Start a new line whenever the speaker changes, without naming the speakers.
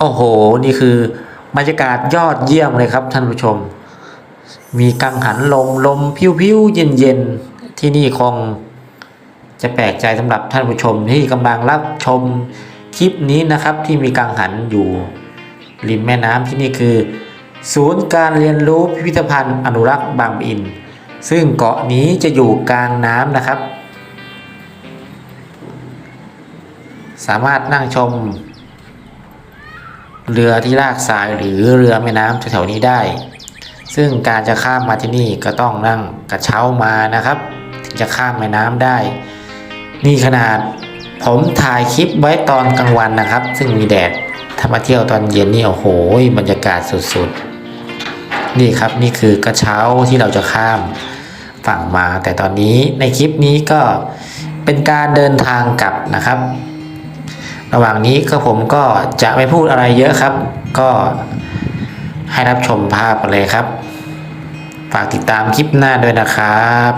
โอ้โห นี่คือบรรยากาศยอดเยี่ยมเลยครับท่านผู้ชม มีกังหันลมลมพิวๆเย็นๆ ที่นี่คงจะแปลกใจสำหรับท่านผู้ชมที่กำลังรับชมคลิปนี้นะครับที่มีกังหันอยู่ริมแม่น้ำที่นี่คือ ศูนย์การเรียนรู้พิพิธภัณฑ์อนุรักษ์บางอิน ซึ่งเกาะนี้จะอยู่กลางน้ำนะครับ สามารถนั่งชม เรือที่ลากทรายหรือเรือแม่น้ำแถวๆนี้ได้ ซึ่งการจะข้ามมาที่นี่ก็ต้องนั่งกระเช้ามานะครับ ถึงจะข้ามแม่น้ำได้ นี่ขนาดผมถ่ายคลิปไว้ตอนกลางวันนะครับ ซึ่งมีแดดถ้ามาเที่ยวตอนเย็นนี่โอ้โหบรรยากาศสุดๆ นี่ครับนี่คือกระเช้าที่เราจะข้ามฝั่งมา แต่ตอนนี้ในคลิปนี้ก็เป็นการเดินทางกลับนะครับ ระหว่างนี้ก็ผมก็จะไม่พูดอะไรเยอะครับ ก็ให้รับชมภาพกันเลยครับ ฝากติดตามคลิปหน้าด้วยนะครับ